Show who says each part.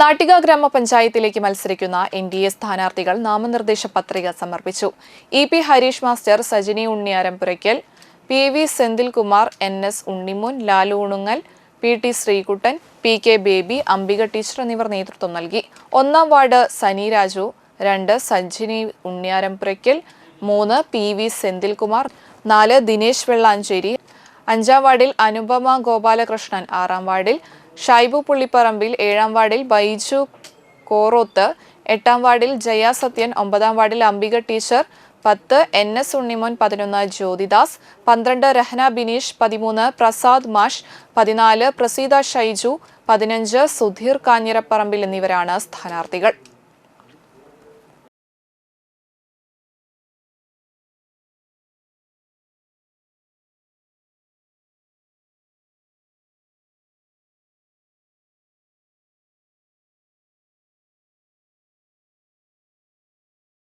Speaker 1: നാട്ടിക ഗ്രാമപഞ്ചായത്തിലേക്ക് മത്സരിക്കുന്ന N D A സ്ഥാനാർത്ഥികൾ നാമനിർദ്ദേശ പത്രിക സമർപ്പിച്ചു. E P Harish master Sajini Unniyarampurackal P V Senthilkumar N S Unnimun Lalu Unungal P T Sreekuttan P K Baby Ambika teacher എന്നിവർ നേതൃത്വം നൽകി. ഒന്നാം വാർഡ് സനി രാജു രണ്ട് സജിനി ഉണ്ണിയാരംപുരയ്ക്കൽ മൂന്ന് പി വി സെന്തിൽകുമാർ നാല് ദിനേശ് വെള്ളാഞ്ചേരി അഞ്ചാം വാർഡിൽ അനുപമ ഗോപാലകൃഷ്ണൻ ആറാം വാർഡിൽ ഷൈബു പുള്ളിപ്പറമ്പിൽ ഏഴാം വാർഡിൽ ബൈജു കോറോത്ത് എട്ടാം വാർഡിൽ ജയ സത്യൻ ഒമ്പതാം വാർഡിൽ അംബിക ടീച്ചർ പത്ത് എൻ എസ് ഉണ്ണിമോൻ പതിനൊന്ന് ജ്യോതിദാസ് പന്ത്രണ്ട് രഹന ബിനീഷ് പതിമൂന്ന് പ്രസാദ് മാഷ് പതിനാല് പ്രസീത ഷൈജു പതിനഞ്ച് സുധീർ കാഞ്ഞിരപ്പറമ്പിൽ എന്നിവരാണ് സ്ഥാനാർത്ഥികൾ.